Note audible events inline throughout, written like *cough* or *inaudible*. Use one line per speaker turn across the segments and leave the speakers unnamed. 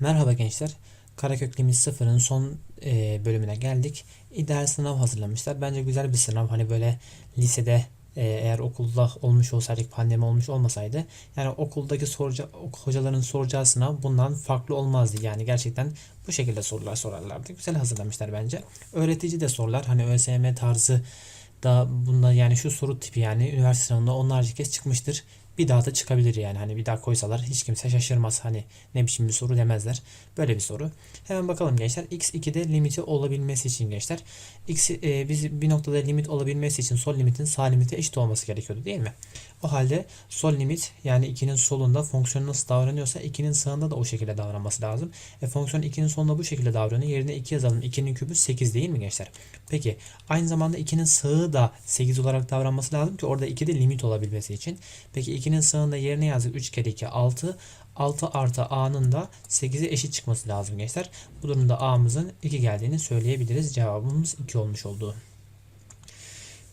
Merhaba gençler. Karakök limit sıfırın son e, bölümüne geldik. İdeal sınav hazırlamışlar. Bence güzel bir sınav. Hani böyle lisede e, eğer okulda olmuş olsaydık pandemi olmuş olmasaydı yani okuldaki soruca, hocaların soracağı sınav bundan farklı olmazdı. Yani gerçekten bu şekilde sorular sorarlardı. Güzel hazırlamışlar bence. Öğretici de sorular. Hani ÖSYM tarzı da bunda yani şu soru tipi yani üniversite sınavında onlarca kez çıkmıştır. Bir daha da çıkabilir yani. Hani bir daha koysalar hiç kimse şaşırmaz. Hani ne biçim bir soru demezler. Böyle bir soru. Hemen bakalım gençler. X2'de limiti olabilmesi için gençler. X e, biz bir noktada limit olabilmesi için sol limitin sağ limite eşit olması gerekiyordu değil mi? O halde sol limit yani 2'nin solunda fonksiyon nasıl davranıyorsa 2'nin sağında da o şekilde davranması lazım. E fonksiyon 2'nin solunda bu şekilde davranıyor. Yerine 2 yazalım. 2'nin kübü 8 değil mi gençler? Peki aynı zamanda 2'nin sağı da 8 olarak davranması lazım ki orada 2'de limit olabilmesi için. Peki 2'nin sağında yerine yazdık 3 kere 2 6. 6 artı a'nın da 8'e eşit çıkması lazım gençler. Bu durumda a'mızın 2 geldiğini söyleyebiliriz. Cevabımız 2 olmuş oldu.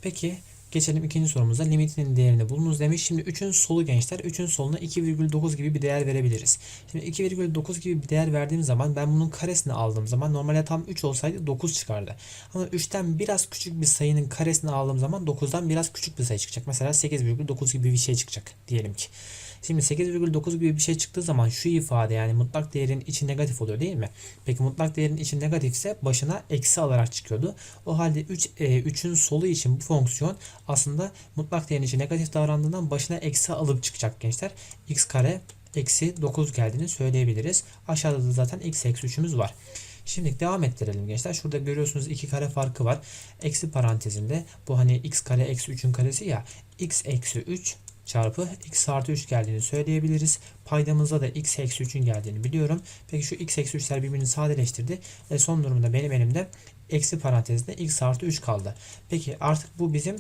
Peki Geçelim ikinci sorumuza. Limitinin değerini bulunuz demiş. Şimdi 3'ün solu gençler. 3'ün soluna 2,9 gibi bir değer verebiliriz. Şimdi 2,9 gibi bir değer verdiğim zaman ben bunun karesini aldığım zaman normalde tam 3 olsaydı 9 çıkardı. Ama 3'ten biraz küçük bir sayının karesini aldığım zaman 9'dan biraz küçük bir sayı çıkacak. Mesela 8,9 gibi bir şey çıkacak diyelim ki. Şimdi 8,9 gibi bir şey çıktığı zaman şu ifade yani mutlak değerin içi negatif oluyor değil mi? Peki mutlak değerin içi negatifse başına eksi alarak çıkıyordu. O halde 3 e, 3'ün solu için bu fonksiyon aslında mutlak değerin içi negatif davrandığından başına eksi alıp çıkacak gençler. x kare eksi 9 geldiğini söyleyebiliriz. Aşağıda da zaten x eksi 3'ümüz var. Şimdi devam ettirelim gençler. Şurada görüyorsunuz iki kare farkı var. Eksi parantezinde bu hani x kare eksi 3'ün karesi ya. x eksi 3 çarpı x artı 3 geldiğini söyleyebiliriz. Paydamızda da x eksi 3'ün geldiğini biliyorum. Peki şu x eksi 3'ler birbirini sadeleştirdi. E son durumda benim elimde eksi parantezinde x artı 3 kaldı. Peki artık bu bizim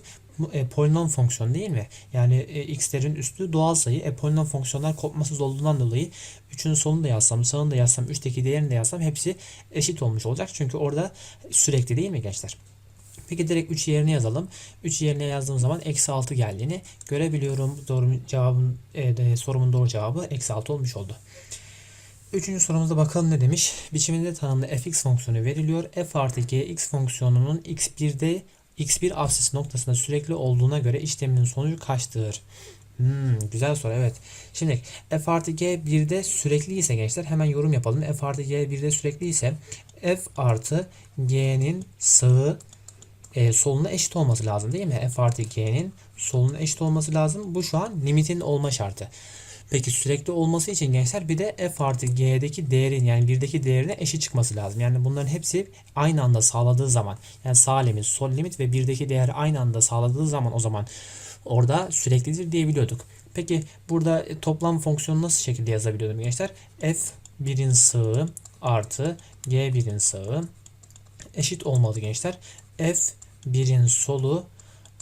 e, polinom fonksiyon değil mi? Yani e, x'lerin üstü doğal sayı. E, polinom fonksiyonlar kopmasız olduğundan dolayı 3'ün solunu da yazsam, sağını da yazsam, 3'teki değerini de yazsam hepsi eşit olmuş olacak. Çünkü orada sürekli değil mi gençler? Peki direkt 3 yerine yazalım. 3 yerine yazdığım zaman eksi 6 geldiğini görebiliyorum. Doğru cevabın, e, sorumun doğru cevabı eksi 6 olmuş oldu. Üçüncü sorumuzda bakalım ne demiş. Biçiminde tanımlı fx fonksiyonu veriliyor. f artı gx fonksiyonunun x1'de x1 absis noktasında sürekli olduğuna göre işleminin sonucu kaçtır? Hmm, güzel soru evet. Şimdi f artı g 1'de sürekli ise gençler hemen yorum yapalım. f artı g 1'de sürekli ise f artı g'nin sağı e, soluna eşit olması lazım değil mi? f artı g'nin soluna eşit olması lazım. Bu şu an limitin olma şartı. Peki sürekli olması için gençler bir de f artı g'deki değerin yani birdeki değerine eşit çıkması lazım. Yani bunların hepsi aynı anda sağladığı zaman yani sağ limit, sol limit ve birdeki değer aynı anda sağladığı zaman o zaman orada süreklidir diyebiliyorduk. Peki burada toplam fonksiyonu nasıl şekilde yazabiliyordum gençler? f birin sağı artı g birin sağı eşit olmalı gençler. f birin solu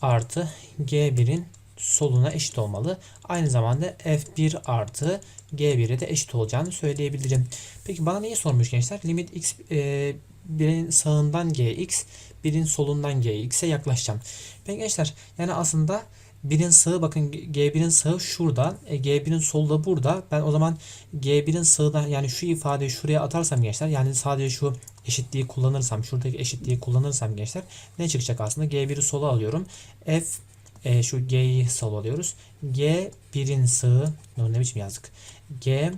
artı g1'in soluna eşit olmalı. Aynı zamanda f1 artı g1'e de eşit olacağını söyleyebilirim. Peki bana neyi sormuş gençler? Limit x e, birin sağından gx, birin solundan gx'e yaklaşacağım. Peki gençler yani aslında birin sağı bakın G1'in sağı şurada. E, G1'in solu da burada. Ben o zaman G1'in sağına yani şu ifadeyi şuraya atarsam gençler yani sadece şu eşitliği kullanırsam şuradaki eşitliği kullanırsam gençler ne çıkacak aslında? G1'i sola alıyorum. F e, şu G'yi sol alıyoruz. G 1'in sağı ne biçim yazdık? G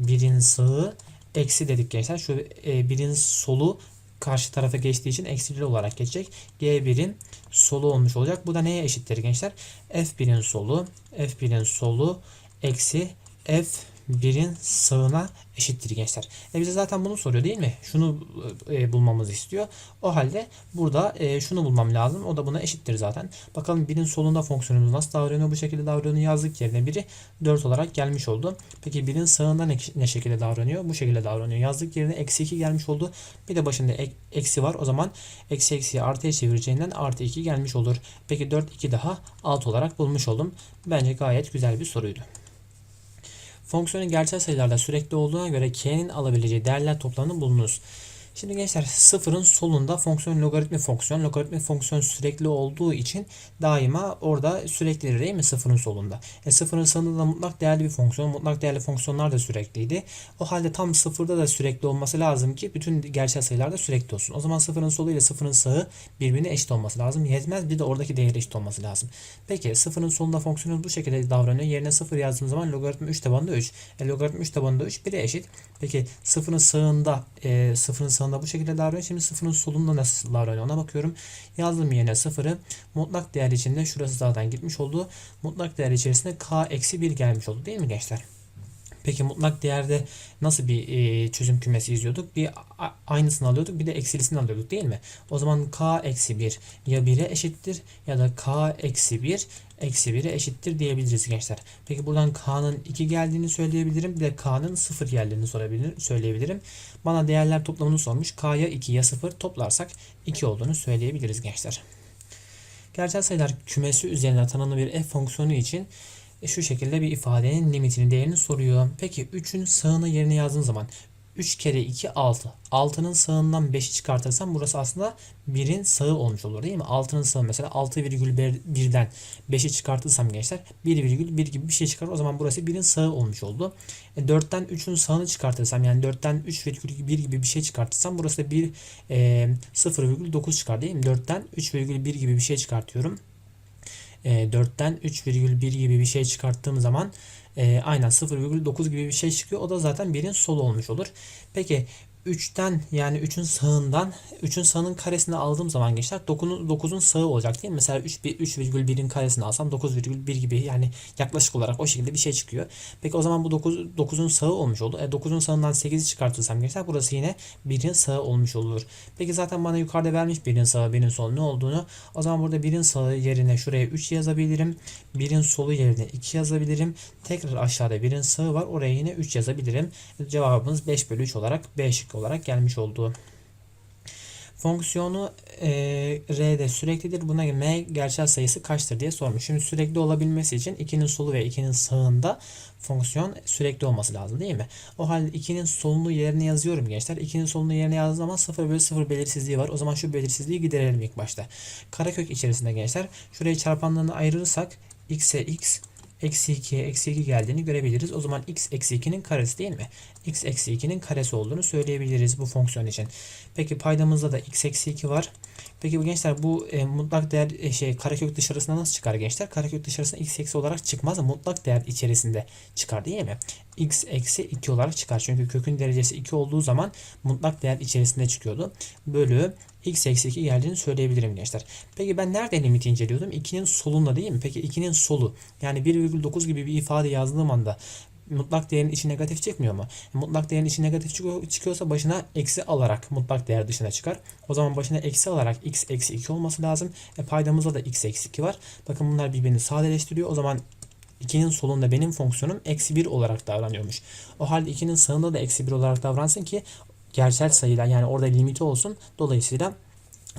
1'in sağı eksi dedik gençler. Şu e, 1'in solu karşı tarafa geçtiği için eksi olarak geçecek. G1'in solu olmuş olacak. Bu da neye eşittir gençler? F1'in solu, F1'in solu eksi F 1'in sağına eşittir gençler. E bize zaten bunu soruyor değil mi? Şunu e, bulmamızı istiyor. O halde burada e, şunu bulmam lazım. O da buna eşittir zaten. Bakalım 1'in solunda fonksiyonumuz nasıl davranıyor? Bu şekilde davranıyor yazdık yerine biri 4 olarak gelmiş oldu. Peki 1'in sağında ne, ne şekilde davranıyor? Bu şekilde davranıyor. Yazdık yerine eksi 2 gelmiş oldu. Bir de başında ek, eksi var. O zaman eksi eksiyi artıya çevireceğinden artı 2 gelmiş olur. Peki 4 2 daha 6 olarak bulmuş oldum. Bence gayet güzel bir soruydu. Fonksiyonun gerçel sayılarda sürekli olduğuna göre k'nin alabileceği değerler toplamını bulunuz. Şimdi gençler sıfırın solunda fonksiyon logaritmi fonksiyon. Logaritmi fonksiyon sürekli olduğu için daima orada sürekli değil mi sıfırın solunda? E sıfırın sağında da mutlak değerli bir fonksiyon. Mutlak değerli fonksiyonlar da sürekliydi. O halde tam sıfırda da sürekli olması lazım ki bütün gerçel sayılarda sürekli olsun. O zaman sıfırın solu ile sıfırın sağı birbirine eşit olması lazım. Yetmez bir de oradaki değeri eşit olması lazım. Peki sıfırın solunda fonksiyonumuz bu şekilde davranıyor. Yerine sıfır yazdığım zaman logaritmi 3 tabanında 3. E, logaritmi 3 tabanında 3 1'e eşit. Peki sıfırın sağında e, sıfırın sağında bu şekilde davranıyor. Şimdi sıfırın solunda nasıl davranıyor ona bakıyorum. Yazdım yerine sıfırı. Mutlak değer içinde şurası zaten gitmiş oldu. Mutlak değer içerisinde k eksi 1 gelmiş oldu değil mi gençler? Peki mutlak değerde nasıl bir e, çözüm kümesi izliyorduk? Bir aynısını alıyorduk bir de eksilisini alıyorduk değil mi? O zaman k eksi 1 ya 1'e eşittir ya da k eksi 1 eksi 1'e eşittir diyebiliriz gençler. Peki buradan k'nın 2 geldiğini söyleyebilirim. Bir de k'nın 0 geldiğini sorabilir, söyleyebilirim. Bana değerler toplamını sormuş. k'ya 2 ya 0 toplarsak 2 olduğunu söyleyebiliriz gençler. Gerçel sayılar kümesi üzerine tanımlı bir f fonksiyonu için şu şekilde bir ifadenin limitini değerini soruyor. Peki 3'ün sağını yerine yazdığın zaman 3 kere 2 6. 6'nın sağından 5'i çıkartırsam burası aslında 1'in sağı olmuş olur değil mi? 6'nın sağı mesela 6,1'den 5'i çıkartırsam gençler 1,1 gibi bir şey çıkar. O zaman burası 1'in sağı olmuş oldu. E, 4'ten 3'ün sağını çıkartırsam yani 4'ten 3,1 gibi bir şey çıkartırsam burası da 1 e, 0,9 çıkar değil mi? 4'ten 3,1 gibi bir şey çıkartıyorum. E, 4'ten 3,1 gibi bir şey çıkarttığım zaman e, aynen 0,9 gibi bir şey çıkıyor. O da zaten 1'in solu olmuş olur. Peki 3'ten yani 3'ün sağından 3'ün sağının karesini aldığım zaman gençler 9'un 9'un sağı olacak değil mi? Mesela 3 3,1'in karesini alsam 9,1 gibi yani yaklaşık olarak o şekilde bir şey çıkıyor. Peki o zaman bu 9 9'un sağı olmuş oldu. E 9'un sağından 8'i çıkartırsam gençler burası yine 1'in sağı olmuş olur. Peki zaten bana yukarıda vermiş 1'in sağı 1'in solu ne olduğunu. O zaman burada 1'in sağı yerine şuraya 3 yazabilirim. 1'in solu yerine 2 yazabilirim. Tekrar aşağıda 1'in sağı var. Oraya yine 3 yazabilirim. Cevabımız 5 bölü 3 olarak B olarak gelmiş oldu. Fonksiyonu e, R'de süreklidir. Buna M gerçel sayısı kaçtır diye sormuş. Şimdi sürekli olabilmesi için 2'nin solu ve 2'nin sağında fonksiyon sürekli olması lazım değil mi? O halde 2'nin solunu yerine yazıyorum gençler. 2'nin solunu yerine yazdığım zaman 0 bölü 0 belirsizliği var. O zaman şu belirsizliği giderelim ilk başta. Karekök içerisinde gençler şurayı çarpanlarını ayırırsak x'e x eksi 2'ye eksi 2 geldiğini görebiliriz. O zaman x eksi 2'nin karesi değil mi? X eksi 2'nin karesi olduğunu söyleyebiliriz bu fonksiyon için. Peki paydamızda da x eksi 2 var. Peki bu gençler bu e, mutlak değer e, şey karekök dışarısına nasıl çıkar gençler? Karekök dışarısına x eksi olarak çıkmaz. Mutlak değer içerisinde çıkar değil mi? x eksi 2 olarak çıkar. Çünkü kökün derecesi 2 olduğu zaman mutlak değer içerisinde çıkıyordu. Bölü x eksi 2 geldiğini söyleyebilirim gençler. Peki ben nerede limiti inceliyordum? 2'nin solunda değil mi? Peki 2'nin solu yani 1,9 gibi bir ifade yazdığım anda mutlak değerin içi negatif çıkmıyor mu? Mutlak değerin içi negatif çıkıyorsa başına eksi alarak mutlak değer dışına çıkar. O zaman başına eksi alarak x eksi 2 olması lazım. E paydamızda da x eksi 2 var. Bakın bunlar birbirini sadeleştiriyor. O zaman 2'nin solunda benim fonksiyonum eksi 1 olarak davranıyormuş. O halde 2'nin sağında da eksi 1 olarak davransın ki gerçel sayılar yani orada limiti olsun. Dolayısıyla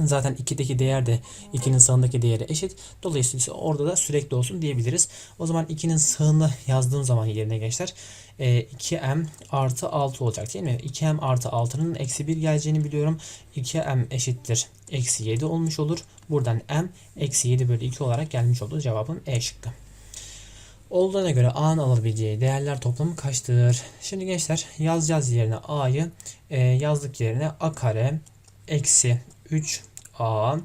Zaten 2'deki değer de 2'nin sağındaki değeri eşit. Dolayısıyla orada da sürekli olsun diyebiliriz. O zaman 2'nin sağında yazdığım zaman yerine gençler 2m artı 6 olacak değil mi? 2m artı 6'nın eksi 1 geleceğini biliyorum. 2m eşittir. Eksi 7 olmuş olur. Buradan m eksi 7 bölü 2 olarak gelmiş oldu. Cevabım E şıkkı. Olduğuna göre A'nın alabileceği değerler toplamı kaçtır? Şimdi gençler yazacağız yerine A'yı e, yazdık yerine A kare eksi 3A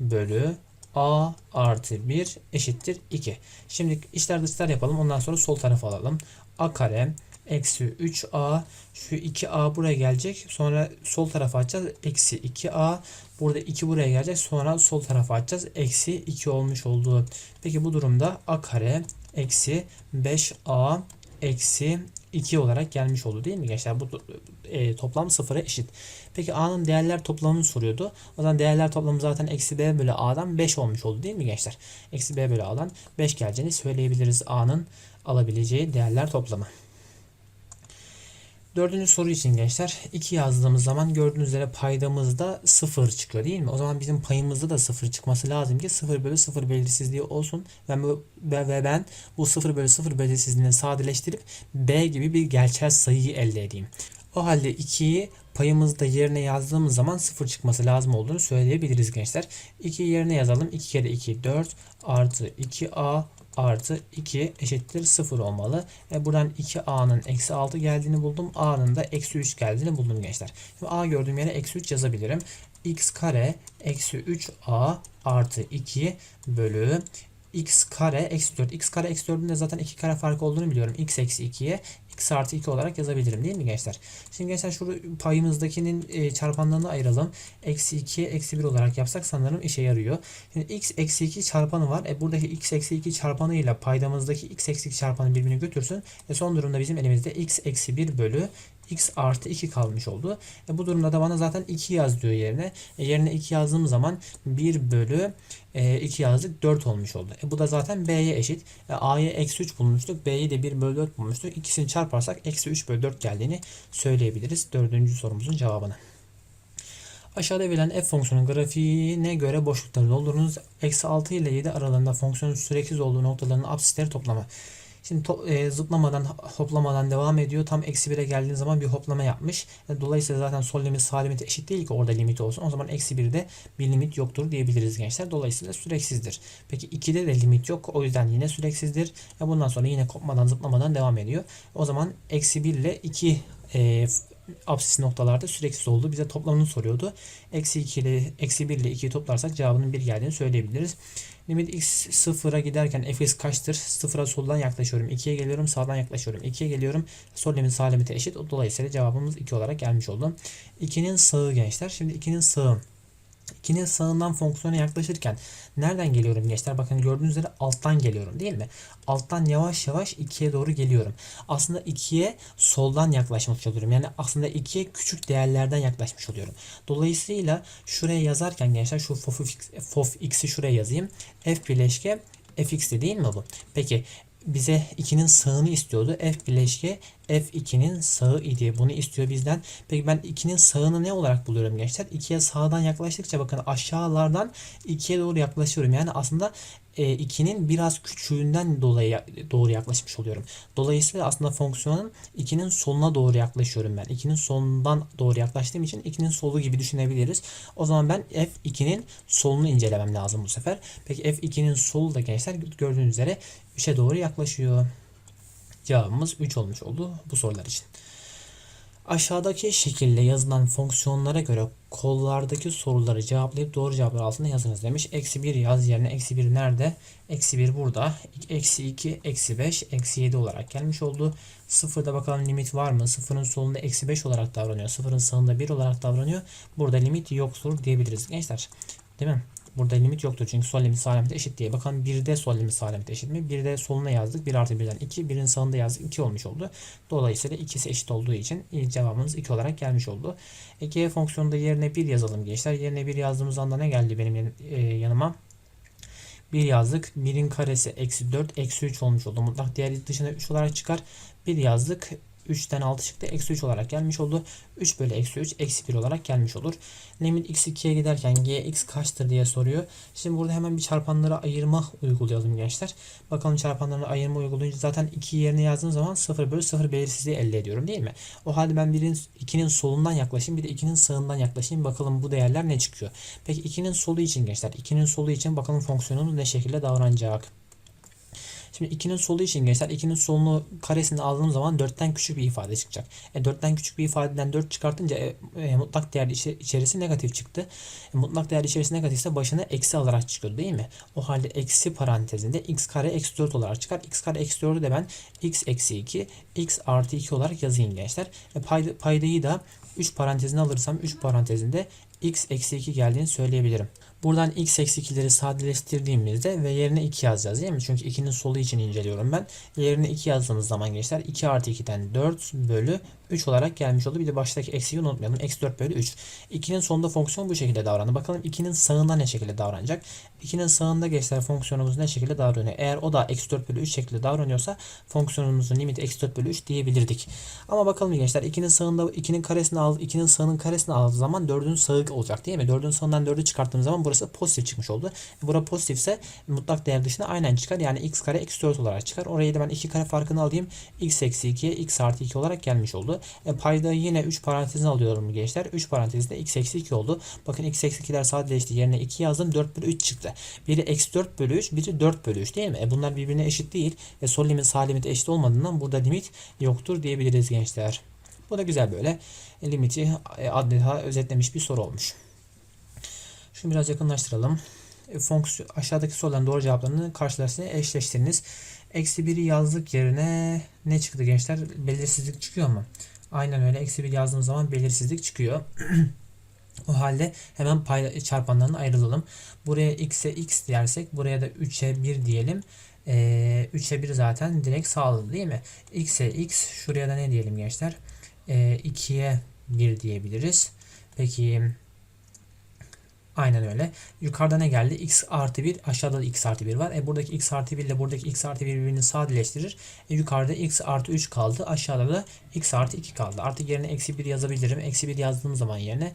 bölü A artı 1 eşittir 2. Şimdi işler dışlar yapalım. Ondan sonra sol tarafa alalım. A kare eksi 3A şu 2A buraya gelecek. Sonra sol tarafa açacağız. Eksi 2A burada 2 buraya gelecek. Sonra sol tarafa açacağız. Eksi 2 olmuş oldu. Peki bu durumda A kare eksi 5A eksi 2 olarak gelmiş oldu değil mi gençler? Bu e, toplam sıfıra eşit. Peki A'nın değerler toplamını soruyordu. O zaman değerler toplamı zaten eksi B bölü A'dan 5 olmuş oldu değil mi gençler? Eksi B bölü A'dan 5 geleceğini söyleyebiliriz A'nın alabileceği değerler toplamı. Dördüncü soru için gençler 2 yazdığımız zaman gördüğünüz üzere paydamızda 0 çıkıyor değil mi? O zaman bizim payımızda da 0 çıkması lazım ki 0 bölü 0 belirsizliği olsun. Ve, bu, ve ben bu 0 bölü 0 belirsizliğini sadeleştirip B gibi bir gerçel sayıyı elde edeyim. O halde 2'yi payımızda yerine yazdığımız zaman 0 çıkması lazım olduğunu söyleyebiliriz gençler. 2 yerine yazalım. 2 kere 2 4 artı 2a artı 2 eşittir 0 olmalı. E buradan 2a'nın eksi 6 geldiğini buldum. a'nın da eksi 3 geldiğini buldum gençler. Şimdi a gördüğüm yere eksi 3 yazabilirim. x kare eksi 3a artı 2 bölü x kare eksi 4. x kare eksi 4'ün de zaten 2 kare farkı olduğunu biliyorum. x eksi 2'ye x artı 2 olarak yazabilirim değil mi gençler? Şimdi gençler şu payımızdakinin e, çarpanlarını ayıralım. Eksi 2'ye eksi 1 olarak yapsak sanırım işe yarıyor. Şimdi x eksi 2 çarpanı var. E buradaki x eksi 2 çarpanıyla paydamızdaki x eksi 2 çarpanı birbirini götürsün. E son durumda bizim elimizde x eksi 1 bölü x artı 2 kalmış oldu. E bu durumda da bana zaten 2 yaz diyor yerine. E yerine 2 yazdığım zaman 1 bölü e, 2 yazdık 4 olmuş oldu. E bu da zaten b'ye eşit. E, a'ya eksi 3 bulmuştuk. b'yi de 1 bölü 4 bulmuştuk. İkisini çarparsak eksi 3 bölü 4 geldiğini söyleyebiliriz. Dördüncü sorumuzun cevabını. Aşağıda verilen f fonksiyonun grafiğine göre boşlukları doldurunuz. Eksi 6 ile 7 aralığında fonksiyonun süreksiz olduğu noktaların absisleri toplama. Şimdi to, e, zıplamadan hoplamadan devam ediyor. Tam eksi 1'e geldiğin zaman bir hoplama yapmış. E, dolayısıyla zaten sol limit sağ limit eşit değil ki orada limit olsun. O zaman eksi 1'de bir limit yoktur diyebiliriz gençler. Dolayısıyla süreksizdir. Peki 2'de de limit yok. O yüzden yine süreksizdir. E, bundan sonra yine kopmadan zıplamadan devam ediyor. O zaman eksi 1 ile 2 e, absis noktalarda süreksiz oldu. Bize toplamını soruyordu. Eksi 2 ile eksi 1 ile 2'yi toplarsak cevabının 1 geldiğini söyleyebiliriz. Limit x sıfıra giderken fx kaçtır? Sıfıra soldan yaklaşıyorum. 2'ye geliyorum. Sağdan yaklaşıyorum. 2'ye geliyorum. Sol limit sağ limite eşit. Dolayısıyla cevabımız 2 olarak gelmiş oldu. 2'nin sağı gençler. Şimdi 2'nin sağı. 2'nin sağından fonksiyona yaklaşırken nereden geliyorum gençler? Bakın gördüğünüz üzere alttan geliyorum değil mi? Alttan yavaş yavaş 2'ye doğru geliyorum. Aslında 2'ye soldan yaklaşmış oluyorum. Yani aslında 2'ye küçük değerlerden yaklaşmış oluyorum. Dolayısıyla şuraya yazarken gençler şu fof, x'i şuraya yazayım. f bileşke fx'ti değil mi bu? Peki bize 2'nin sağını istiyordu. F bileşke F2'nin sağı idi. Bunu istiyor bizden. Peki ben 2'nin sağını ne olarak buluyorum gençler? 2'ye sağdan yaklaştıkça bakın aşağılardan 2'ye doğru yaklaşıyorum. Yani aslında 2'nin e, biraz küçüğünden dolayı doğru yaklaşmış oluyorum. Dolayısıyla aslında fonksiyonun 2'nin soluna doğru yaklaşıyorum ben. 2'nin solundan doğru yaklaştığım için 2'nin solu gibi düşünebiliriz. O zaman ben F2'nin solunu incelemem lazım bu sefer. Peki F2'nin solu da gençler gördüğünüz üzere 3'e doğru yaklaşıyor. Cevabımız 3 olmuş oldu bu sorular için. Aşağıdaki şekilde yazılan fonksiyonlara göre kollardaki soruları cevaplayıp doğru cevaplar altında yazınız demiş. Eksi 1 yaz yerine eksi 1 nerede? Eksi 1 burada. Eksi 2, eksi 5, eksi 7 olarak gelmiş oldu. Sıfırda bakalım limit var mı? Sıfırın solunda eksi 5 olarak davranıyor. Sıfırın sağında 1 olarak davranıyor. Burada limit yoktur diyebiliriz gençler. Değil mi? Burada limit yoktur çünkü sol limit sağ limit eşit diye. Bakalım 1'de sol limit sağ limit eşit mi? 1'de soluna yazdık. 1 artı 1'den 2. 1'in sağında yazdık. 2 olmuş oldu. Dolayısıyla ikisi eşit olduğu için cevabımız 2 olarak gelmiş oldu. E, G fonksiyonunda yerine 1 yazalım gençler. Yerine 1 yazdığımız anda ne geldi benim e, yanıma? 1 yazdık. 1'in karesi eksi 4 eksi 3 olmuş oldu. Mutlak değer dışına 3 olarak çıkar. 1 yazdık. 3'ten 6 çıktı. Eksi 3 olarak gelmiş oldu. 3 bölü eksi 3 eksi 1 olarak gelmiş olur. Limit x 2'ye giderken gx kaçtır diye soruyor. Şimdi burada hemen bir çarpanlara ayırma uygulayalım gençler. Bakalım çarpanlara ayırma uygulayınca zaten 2 yerine yazdığım zaman 0 bölü 0 belirsizliği elde ediyorum değil mi? O halde ben birin 2'nin solundan yaklaşayım bir de 2'nin sağından yaklaşayım. Bakalım bu değerler ne çıkıyor. Peki 2'nin solu için gençler 2'nin solu için bakalım fonksiyonumuz ne şekilde davranacak. Şimdi 2'nin solu için gençler 2'nin solunu karesini aldığım zaman 4'ten küçük bir ifade çıkacak. E, 4'ten küçük bir ifadeden 4 çıkartınca e, e, mutlak değer içerisi negatif çıktı. E, mutlak değer içerisi negatifse başına eksi alarak çıkıyor değil mi? O halde eksi parantezinde x kare eksi 4 olarak çıkar. x kare eksi 4'ü de ben x eksi 2 x artı 2 olarak yazayım gençler. E, payda, paydayı da 3 parantezine alırsam 3 parantezinde x eksi 2 geldiğini söyleyebilirim. Buradan x eksi 2'leri sadeleştirdiğimizde ve yerine 2 yazacağız değil mi? Çünkü 2'nin solu için inceliyorum ben. Yerine 2 yazdığımız zaman gençler 2 artı 2'den 4 bölü 3 olarak gelmiş oldu. Bir de baştaki eksiyi unutmayalım. Eksi 4 bölü 3. 2'nin sonunda fonksiyon bu şekilde davrandı. Bakalım 2'nin sağında ne şekilde davranacak? 2'nin sağında gençler fonksiyonumuz ne şekilde davranıyor? Eğer o da eksi 4 bölü 3 şekilde davranıyorsa fonksiyonumuzun limiti eksi 4 bölü 3 diyebilirdik. Ama bakalım gençler 2'nin sağında 2'nin karesini al 2'nin sağının karesini aldığı zaman 4'ün sağı olacak değil mi? 4'ün sağından 4'ü çıkarttığımız zaman burası pozitif çıkmış oldu. Burası pozitifse mutlak değer dışına aynen çıkar. Yani x kare eksi 4 olarak çıkar. Orayı da ben 2 kare farkını alayım. x eksi 2'ye x artı 2 olarak gelmiş oldu. Oldu. E, payda yine 3 parantezine alıyorum gençler. 3 parantezde x eksi 2 oldu. Bakın x eksi 2'ler sadeleşti. Yerine 2 yazdım. 4 bölü 3 çıktı. Biri eksi 4 bölü 3, biri 4 bölü 3 değil mi? E, bunlar birbirine eşit değil. E, sol limit sağ limit eşit olmadığından burada limit yoktur diyebiliriz gençler. Bu da güzel böyle e, limiti e, adeta özetlemiş bir soru olmuş. Şimdi biraz yakınlaştıralım. E, fonksiyon, aşağıdaki soruların doğru cevaplarını karşılaştırın eşleştiriniz. Eksi 1'i yazdık yerine ne çıktı gençler? Belirsizlik çıkıyor mu? Aynen öyle. Eksi 1 yazdığım zaman belirsizlik çıkıyor. *clears throat* o halde hemen pay çarpanlarını ayrılalım. Buraya x'e x dersek buraya da 3'e 1 diyelim. Ee, 3'e 1 zaten direkt sağladı değil mi? x'e x şuraya da ne diyelim gençler? Ee, 2'ye 1 diyebiliriz. Peki Aynen öyle. Yukarıda ne geldi? x artı 1 aşağıda da x artı 1 var. E buradaki x artı 1 ile buradaki x artı 1 birbirini sadeleştirir. E yukarıda x artı 3 kaldı. Aşağıda da x artı 2 kaldı. Artık yerine eksi 1 yazabilirim. Eksi 1 yazdığım zaman yerine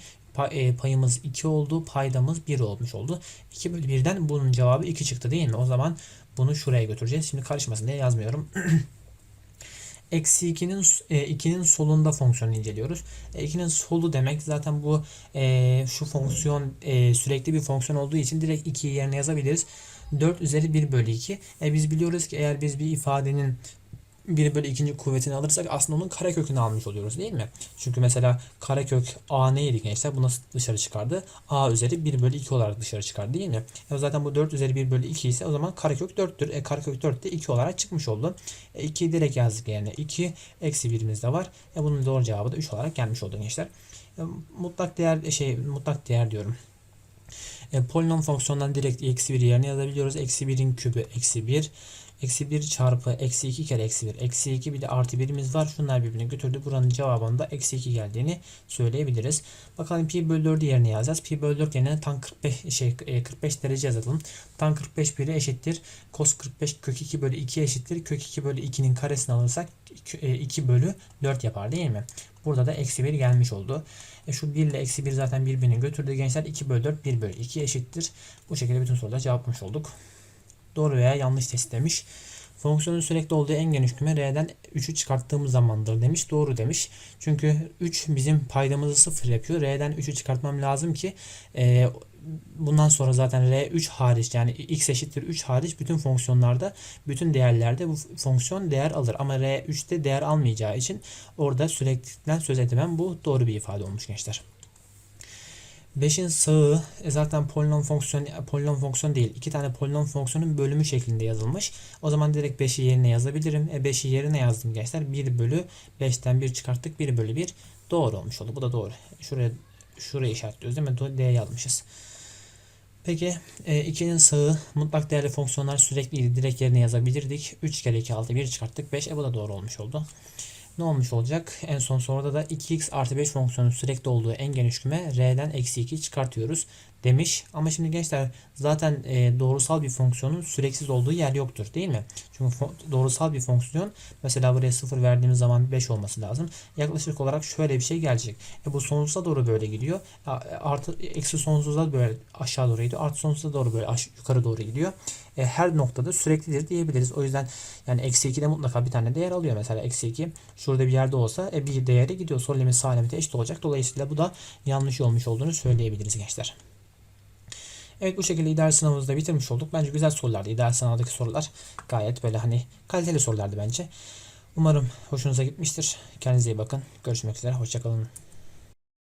e, payımız 2 oldu. Paydamız 1 olmuş oldu. 2 bölü 1'den bunun cevabı 2 çıktı değil mi? O zaman bunu şuraya götüreceğiz. Şimdi karışmasın diye yazmıyorum. *clears throat* Eksi 2'nin 2'nin e, solunda fonksiyonu inceliyoruz. E, 2'nin solu demek zaten bu e, şu fonksiyon e, sürekli bir fonksiyon olduğu için direkt 2'yi yerine yazabiliriz. 4 üzeri 1 bölü 2. E, biz biliyoruz ki eğer biz bir ifadenin 1 bölü ikinci kuvvetini alırsak aslında onun karekökünü almış oluyoruz değil mi? Çünkü mesela karekök a neydi gençler? Bu nasıl dışarı çıkardı? a üzeri 1 bölü 2 olarak dışarı çıkardı değil mi? E zaten bu 4 üzeri 1 bölü 2 ise o zaman karekök 4'tür. E karekök 4 de 2 olarak çıkmış oldu. E 2'yi direkt yazdık yerine. 2 eksi 1'imiz de var. E bunun doğru cevabı da 3 olarak gelmiş oldu gençler. E, mutlak değer şey mutlak değer diyorum. E, polinom fonksiyondan direkt eksi 1 yerine yazabiliyoruz. Eksi 1'in kübü eksi 1 Eksi 1 çarpı eksi 2 kere eksi 1. Eksi 2 bir de artı 1'imiz var. Şunlar birbirine götürdü. Buranın cevabında eksi 2 geldiğini söyleyebiliriz. Bakalım pi bölü 4'ü yerine yazacağız. Pi bölü 4 yerine tan 45 şey 45 e, derece yazalım. Tan 45 1'e eşittir. Cos 45 kök 2 bölü 2 eşittir. Kök 2 bölü 2'nin karesini alırsak 2 e, bölü 4 yapar değil mi? Burada da eksi 1 gelmiş oldu. E şu 1 ile eksi 1 zaten birbirini götürdü gençler. 2 bölü 4 1 bölü 2 eşittir. Bu şekilde bütün soruları cevaplamış olduk. Doğru veya yanlış test demiş. Fonksiyonun sürekli olduğu en geniş küme R'den 3'ü çıkarttığımız zamandır demiş. Doğru demiş. Çünkü 3 bizim paydamızı 0 yapıyor. R'den 3'ü çıkartmam lazım ki e, bundan sonra zaten R3 hariç yani x eşittir 3 hariç bütün fonksiyonlarda bütün değerlerde bu fonksiyon değer alır. Ama R3'te değer almayacağı için orada süreklilikten söz edemem. Bu doğru bir ifade olmuş gençler. 5'in sağı e zaten polinom fonksiyon polinom fonksiyon değil. İki tane polinom fonksiyonun bölümü şeklinde yazılmış. O zaman direkt 5'i yerine yazabilirim. E 5'i yerine yazdım gençler. 1 bölü 5'ten 1 çıkarttık. 1 bölü 1 doğru olmuş oldu. Bu da doğru. Şuraya şuraya işaretliyoruz değil mi? D yazmışız. Peki 2'nin e, sağı mutlak değerli fonksiyonlar sürekliydi. Direkt yerine yazabilirdik. 3 kere 2 6 1 çıkarttık. 5. E bu da doğru olmuş oldu ne olmuş olacak? En son soruda da 2x artı 5 fonksiyonu sürekli olduğu en geniş küme r'den eksi 2 çıkartıyoruz demiş. Ama şimdi gençler zaten e, doğrusal bir fonksiyonun süreksiz olduğu yer yoktur değil mi? Çünkü doğrusal bir fonksiyon mesela buraya 0 verdiğimiz zaman 5 olması lazım. Yaklaşık olarak şöyle bir şey gelecek. E, bu sonsuza doğru böyle gidiyor. Artı eksi sonsuza böyle aşağı doğru gidiyor. Artı sonsuza doğru böyle aş yukarı doğru gidiyor. E, her noktada süreklidir diyebiliriz. O yüzden yani eksi 2'de mutlaka bir tane değer alıyor. Mesela eksi 2 şurada bir yerde olsa e, bir değeri gidiyor. Sol limit sağ limite eşit olacak. Dolayısıyla bu da yanlış olmuş olduğunu söyleyebiliriz gençler. Evet bu şekilde ideal sınavımızı da bitirmiş olduk. Bence güzel sorulardı. İdeal sınavdaki sorular gayet böyle hani kaliteli sorulardı bence. Umarım hoşunuza gitmiştir. Kendinize iyi bakın. Görüşmek üzere. Hoşçakalın.